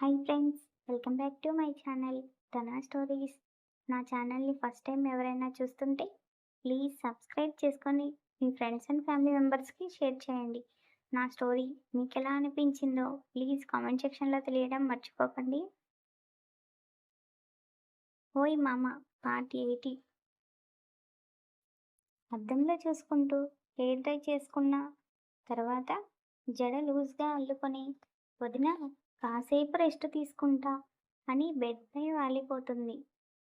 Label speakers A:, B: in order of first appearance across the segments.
A: Hi friends welcome back to my channel Dhana stories నా ఛానల్ని first time ఎవరైనా చూస్తుంటే ప్లీజ్ సబ్స్క్రైబ్ చేసుకొని మీ ఫ్రెండ్స్ అండ్ ఫ్యామిలీ మెంబర్స్కి షేర్ చేయండి. నా స్టోరీ మీకు ఎలా అనిపించిందో ప్లీజ్ కామెంట్ సెక్షన్లో తెలియడం మర్చిపోకండి. ఓయ్ మామ పార్ట్ ఎయిటీ అద్దంలో చూసుకుంటూ హెయిర్ డ్రై చేసుకున్న తర్వాత జడ లూజ్గా అల్లుకొని వదిన కాసేపు రెస్ట్ తీసుకుంటా అని బెడ్పై వాలిపోతుంది.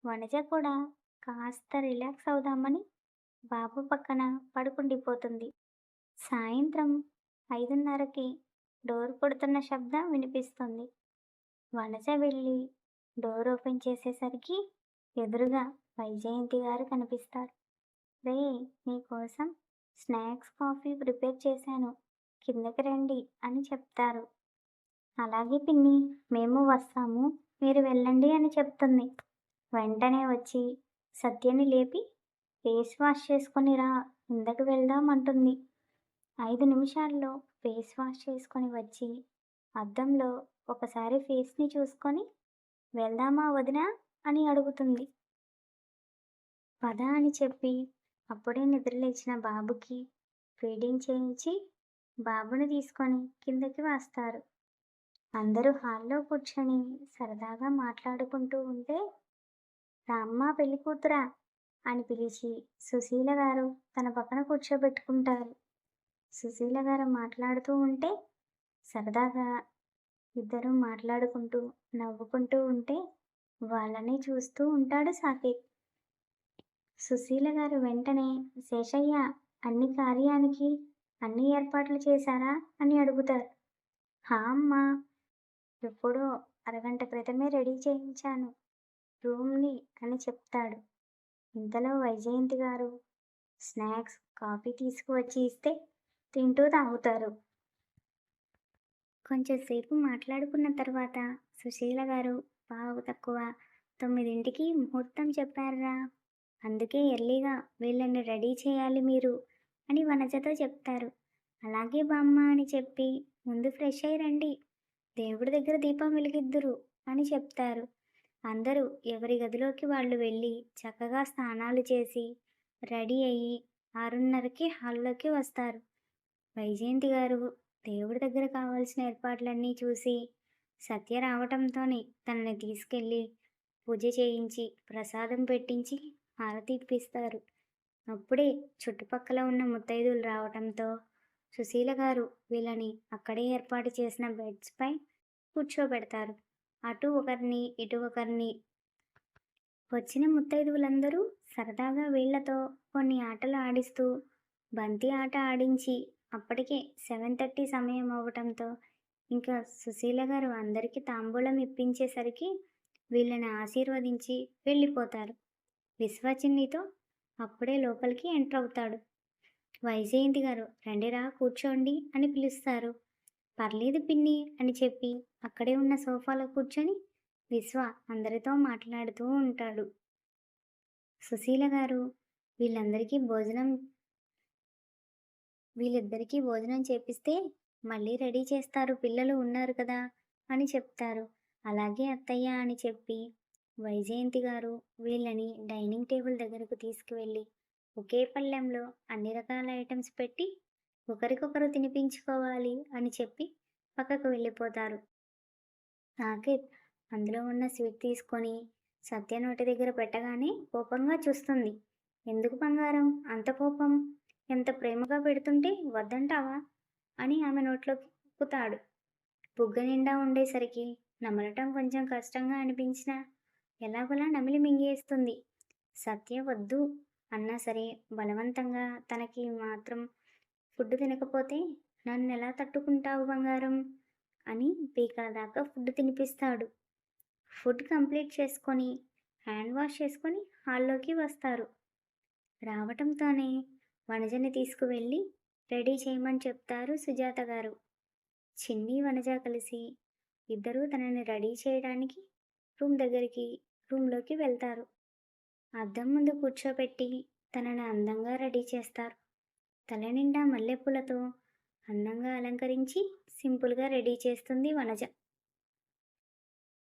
A: వనజ కూడా కాస్త రిలాక్స్ అవుదామని బాబు పక్కన పడుకుండిపోతుంది. సాయంత్రం ఐదున్నరకి డోర్ కొడుతున్న శబ్దం వినిపిస్తుంది. వనజ వెళ్ళి డోర్ ఓపెన్ చేసేసరికి ఎదురుగా వైజయంతి గారు కనిపిస్తారు. రే నీకోసం స్నాక్స్ కాఫీ ప్రిపేర్ చేశాను. కిందకి రండి అని చెప్తారు. అలాగే పిన్ని మేము వస్తాము మీరు వెళ్ళండి అని చెప్తుంది. వెంటనే వచ్చి సత్యని లేపి ఫేస్ వాష్ చేసుకొని రా ఇందకు వెళ్దాం అంటుంది. ఐదు నిమిషాల్లో ఫేస్ వాష్ చేసుకొని వచ్చి అద్దంలో ఒకసారి ఫేస్ని చూసుకొని వెళ్దామా వదినా? అని అడుగుతుంది. పద అని చెప్పి అప్పుడే నిద్రలేచిన బాబుకి ఫీడింగ్ చేయించి బాబుని తీసుకొని కిందకి వస్తారు. అందరూ హాల్లో కూర్చొని సరదాగా మాట్లాడుకుంటూ ఉంటే రామ్మ పెళ్ళి కూతురా అని పిలిచి సుశీల గారు తన పక్కన కూర్చోబెట్టుకుంటారు. సుశీల గారు మాట్లాడుతూ ఉంటే సరదాగా ఇద్దరు మాట్లాడుకుంటూ నవ్వుకుంటూ ఉంటే వాళ్ళని చూస్తూ ఉంటాడు సాకేత్. సుశీల గారు వెంటనే శేషయ్య అన్ని కార్యానికి అన్ని ఏర్పాట్లు చేశారా? అని అడుగుతారు. హా అమ్మా ఎప్పుడో అరగంట క్రితమే రెడీ చేయించాను. రూమ్ని అని చెప్తాడు. ఇంతలో వైజయంతి గారు స్నాక్స్ కాఫీ తీసుకువచ్చి ఇస్తే తింటూ తాగుతారు. కొంచెంసేపు మాట్లాడుకున్న తర్వాత సుశీల గారు బాగు తక్కువ తొమ్మిదింటికి ముహూర్తం చెప్పారా అందుకే ఎర్లీగా వీళ్ళని రెడీ చేయాలి మీరు అని వనజతో చెప్తారు. అలాగే బామ్మ అని చెప్పి ముందు ఫ్రెష్ అయ్యి రండి. దేవుడి దగ్గర దీపం వెలిగిద్దురు అని చెప్తారు. అందరూ ఎవరి గదిలోకి వాళ్ళు వెళ్ళి చక్కగా స్నానాలు చేసి రెడీ అయ్యి ఆరున్నరకి హాల్లోకి వస్తారు. వైజయంతి గారు దేవుడి దగ్గర కావాల్సిన ఏర్పాట్లన్నీ చూసి సత్య రావటంతోనే తనని తీసుకెళ్ళి పూజ చేయించి ప్రసాదం పెట్టించి హారతి ఇప్పిస్తారు. అప్పుడే చుట్టుపక్కల ఉన్న ముత్తైదులు రావటంతో సుశీల గారు వీళ్ళని అక్కడే ఏర్పాటు చేసిన బెడ్స్పై కూర్చోబెడతారు. అటు ఒకరిని ఇటు ఒకరిని. వచ్చిన ముత్తైదువులందరూ సరదాగా వీళ్ళతో కొన్ని ఆటలు ఆడిస్తూ బంతి ఆట ఆడించి అప్పటికే సెవెన్ థర్టీ సమయం అవ్వటంతో ఇంకా సుశీల గారు అందరికీ తాంబూలం ఇప్పించేసరికి వీళ్ళని ఆశీర్వదించి వెళ్ళిపోతారు. విశ్వచిన్నితో అప్పుడే లోపలికి ఎంటర్ అవుతాడు. వైజయంతి గారు? రండిరా కూర్చోండి అని పిలుస్తారు. పర్లేదు పిన్ని అని చెప్పి అక్కడే ఉన్న సోఫాలో కూర్చొని విశ్వ అందరితో మాట్లాడుతూ ఉంటాడు. సుశీల గారు వీళ్ళందరికీ భోజనం వీళ్ళిద్దరికీ భోజనం చేపిస్తే మళ్ళీ రెడీ చేస్తారు. పిల్లలు ఉన్నారు కదా అని చెప్తారు. అలాగే అత్తయ్య అని చెప్పి వైజయంతి గారు వీళ్ళని డైనింగ్ టేబుల్ దగ్గరకు తీసుకువెళ్ళి ఒకే పళ్ళెంలో అన్ని రకాల ఐటమ్స్ పెట్టి ఒకరికొకరు తినిపించుకోవాలి అని చెప్పి పక్కకు వెళ్ళిపోతారు. సాకేత్ అందులో ఉన్న స్వీట్ తీసుకొని సత్య నోటి దగ్గర పెట్టగానే కోపంగా చూస్తుంది. ఎందుకు బంగారం? అంత కోపం? ఎంత ప్రేమగా పెడుతుంటే వద్దంటావా? అని ఆమె నోట్లోకి కుతాడు బుగ్గ నిండా ఉండేసరికి నమలటం కొంచెం కష్టంగా అనిపించినా ఎలాగోలా నమిలి మింగేస్తుంది. సత్య వద్దు అన్నా సరే బలవంతంగా తనకి మాత్రం ఫుడ్ తినకపోతే నన్ను ఎలా తట్టుకుంటావు బంగారం? అని పీకల దాకా ఫుడ్ తినిపిస్తాడు. ఫుడ్ కంప్లీట్ చేసుకొని హ్యాండ్ వాష్ చేసుకొని హాల్లోకి వస్తారు. రావటంతోనే వనజని తీసుకువెళ్ళి రెడీ చేయమని చెప్తారు సుజాత గారు. చిన్ని వనజ కలిసి ఇద్దరూ తనని రెడీ చేయడానికి రూమ్ దగ్గరికి రూమ్లోకి వెళ్తారు. అద్దం ముందు కూర్చోబెట్టి తనని అందంగా రెడీ చేస్తారు. తల నిండా మల్లెపూలతో అందంగా అలంకరించి సింపుల్గా రెడీ చేస్తుంది వనజ.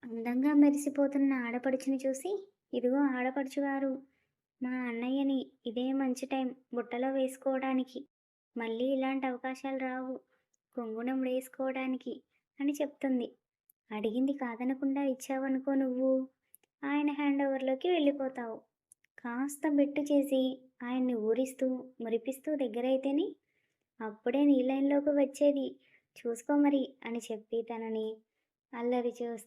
A: అందంగా మెరిసిపోతున్న ఆడపడుచుని చూసి ఇదిగో ఆడపడుచుగారు మా అన్నయ్యని ఇదే మంచి టైం బుట్టలో వేసుకోవడానికి. మళ్ళీ ఇలాంటి అవకాశాలు రావు. కొంగుణం వేసుకోవడానికి అని చెప్తుంది. అడిగింది కాదనకుండా ఇచ్చావనుకో నువ్వు. ఆయన హ్యాండ్ ఓవర్లోకి వెళ్ళిపోతావు. కాస్త బెట్టు చేసి ఆయన్ని ఊరిస్తూ మురిపిస్తూ దగ్గరైతేనే అప్పుడే నీ లైన్లోకి వచ్చేది. చూసుకో మరి అని చెప్పి తనని అల్లరి చూస్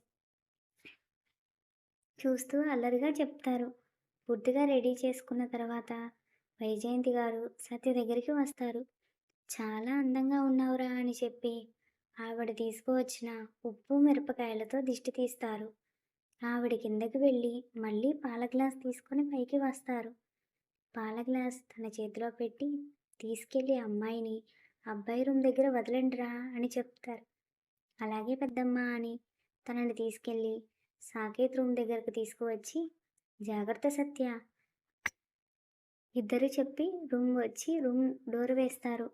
A: చూస్తూ అల్లరిగా చెప్తారు. పూర్తిగా రెడీ చేసుకున్న తర్వాత వైజయంతి గారు సత్య దగ్గరికి వస్తారు. చాలా అందంగా ఉన్నావురా అని చెప్పి ఆవిడ తీసుకువచ్చిన ఉప్పు మిరపకాయలతో దిష్టి తీస్తారు. ఆవిడ కిందకి వెళ్ళి మళ్ళీ పాల గ్లాస్ తీసుకొని పైకి వస్తారు. పాల గ్లాస్ తన చేతిలో పెట్టి తీసుకెళ్ళి అమ్మాయిని అబ్బాయి రూమ్ దగ్గర వదలండిరా అని చెప్తారు. అలాగే పెద్దమ్మ అని తనని తీసుకెళ్ళి సాకేత్ రూమ్ దగ్గరకు తీసుకువచ్చి జాగ్రత్త సత్య ఇద్దరు చెప్పి రూమ్ వచ్చి రూమ్ డోర్ వేస్తారు.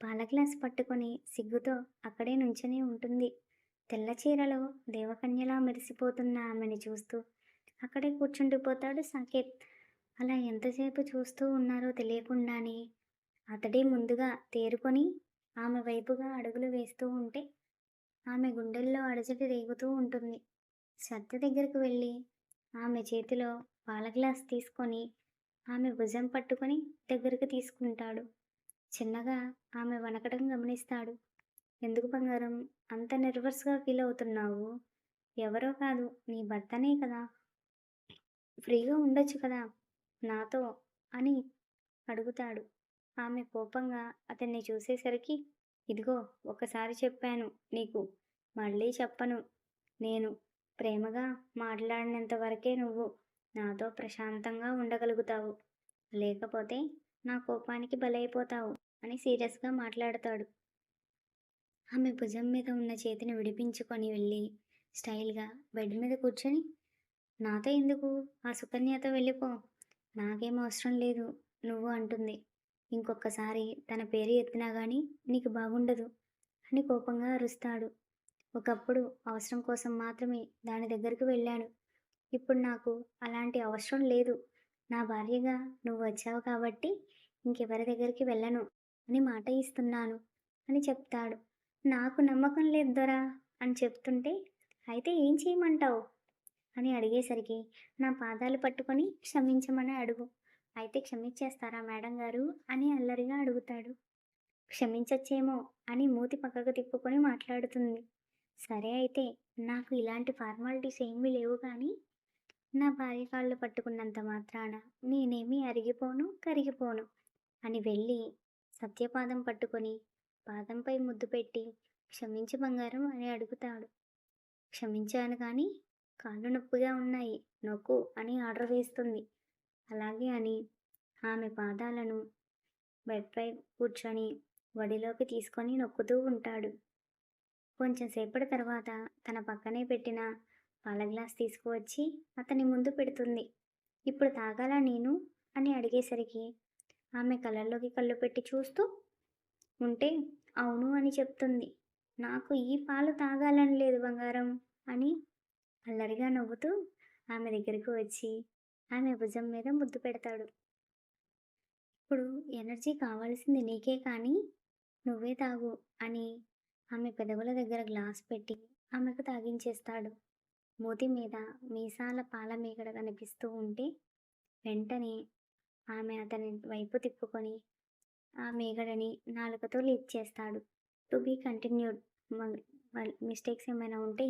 A: పాల గ్లాస్ పట్టుకొని సిగ్గుతో అక్కడే నుంచొని ఉంటుంది. తెల్ల చీరలో దేవకన్యలా మెరిసిపోతున్న ఆమెని చూస్తూ అక్కడే కూర్చుండిపోతాడు సంకేత్. అలా ఎంతసేపు చూస్తూ ఉన్నారో తెలియకుండానే అతడే ముందుగా తేరుకొని ఆమె వైపుగా అడుగులు వేస్తూ ఉంటే ఆమె గుండెల్లో అడచటి రేగుతూ ఉంటుంది. శ్రద్ధ దగ్గరకు వెళ్ళి ఆమె చేతిలో పాల గ్లాస్ తీసుకొని ఆమె భుజం పట్టుకొని దగ్గరకు తీసుకుంటాడు. చిన్నగా ఆమె వనకడం గమనిస్తాడు. ఎందుకు బంగారం? అంత నెర్వస్గా ఫీల్ అవుతున్నావు. ఎవరో కాదు నీ భర్తనే కదా. ఫ్రీగా ఉండొచ్చు కదా. నాతో అని అడుగుతాడు. ఆమె కోపంగా అతన్ని చూసేసరికి ఇదిగో ఒకసారి చెప్పాను నీకు. మళ్ళీ చెప్పను. నేను ప్రేమగా మాట్లాడినంత వరకే నువ్వు నాతో ప్రశాంతంగా ఉండగలుగుతావు. లేకపోతే నా కోపానికి బలైపోతావు అని సీరియస్గా మాట్లాడతాడు. ఆమె భుజం మీద ఉన్న చేతిని విడిపించుకొని వెళ్ళి స్టైల్గా బెడ్ మీద కూర్చొని నాతో ఎందుకు? ఆ సుకన్యతో వెళ్ళిపో. నాకేం అవసరం లేదు. నువ్వు అంటుంది. ఇంకొకసారి తన పేరు ఎత్తినా కానీ నీకు బాగుండదు అని కోపంగా అరుస్తాడు. ఒకప్పుడు అవసరం కోసం మాత్రమే దాని దగ్గరికి వెళ్ళాను. ఇప్పుడు నాకు అలాంటి అవసరం లేదు. నా భార్యగా నువ్వు వచ్చావు కాబట్టి ఇంకెవరి దగ్గరికి వెళ్ళను అని మాట ఇస్తున్నాను అని చెప్తాడు. నాకు నమ్మకం లేదు దొరా అని చెప్తుంటే అయితే ఏం చేయమంటావు? అని అడిగేసరికి నా పాదాలు పట్టుకొని క్షమించమని అడుగు. అయితే క్షమించేస్తారా మేడం గారు? అని అల్లరిగా అడుగుతాడు. క్షమించచ్చేమో అని మూతి పక్కకు తిప్పుకొని మాట్లాడుతుంది. సరే అయితే నాకు ఇలాంటి ఫార్మాలిటీస్ ఏమీ లేవు కానీ నా భార్య కాళ్ళు పట్టుకున్నంత మాత్రాన నేనేమీ అరిగిపోను కరిగిపోను అని వెళ్ళి సత్యపాదం పట్టుకొని పాదంపై ముద్దు పెట్టి క్షమించి బంగారం అని అడుగుతాడు. క్షమించాను కానీ కాళ్ళు నొప్పిగా ఉన్నాయి నొక్కు అని ఆర్డర్ వేస్తుంది. అలాగే అని ఆమె పాదాలను బెడ్పై కూర్చొని వడిలోకి తీసుకొని నొక్కుతూ ఉంటాడు. కొంచెం సేపటి తర్వాత తన పక్కనే పెట్టిన పాల గ్లాస్ తీసుకువచ్చి అతని ముందు పెడుతుంది. ఇప్పుడు తాగాలా నేను? అని అడిగేసరికి ఆమె కళ్ళల్లోకి కళ్ళు పెట్టి చూస్తూ ఉంటే అవును అని చెప్తుంది. నాకు ఈ పాలు తాగాలని లేదు బంగారం అని అల్లరిగా నవ్వుతూ ఆమె దగ్గరకు వచ్చి ఆమె భుజం మీద ముద్దు పెడతాడు. ఇప్పుడు ఎనర్జీ కావాల్సింది నీకే కానీ నువ్వే తాగు అని ఆమె పెదవుల దగ్గర గ్లాస్ పెట్టి ఆమెకు తాగించేస్తాడు. మూతి మీద మీసాల పాల మీగడ కనిపిస్తూ ఉంటే వెంటనే ఆమె అతని వైపు తిప్పుకొని ఆ మేగడని నాలుకతో లీక్ చేస్తాడు. To be continued. మిస్టేక్స్ ఏమైనా ఉంటే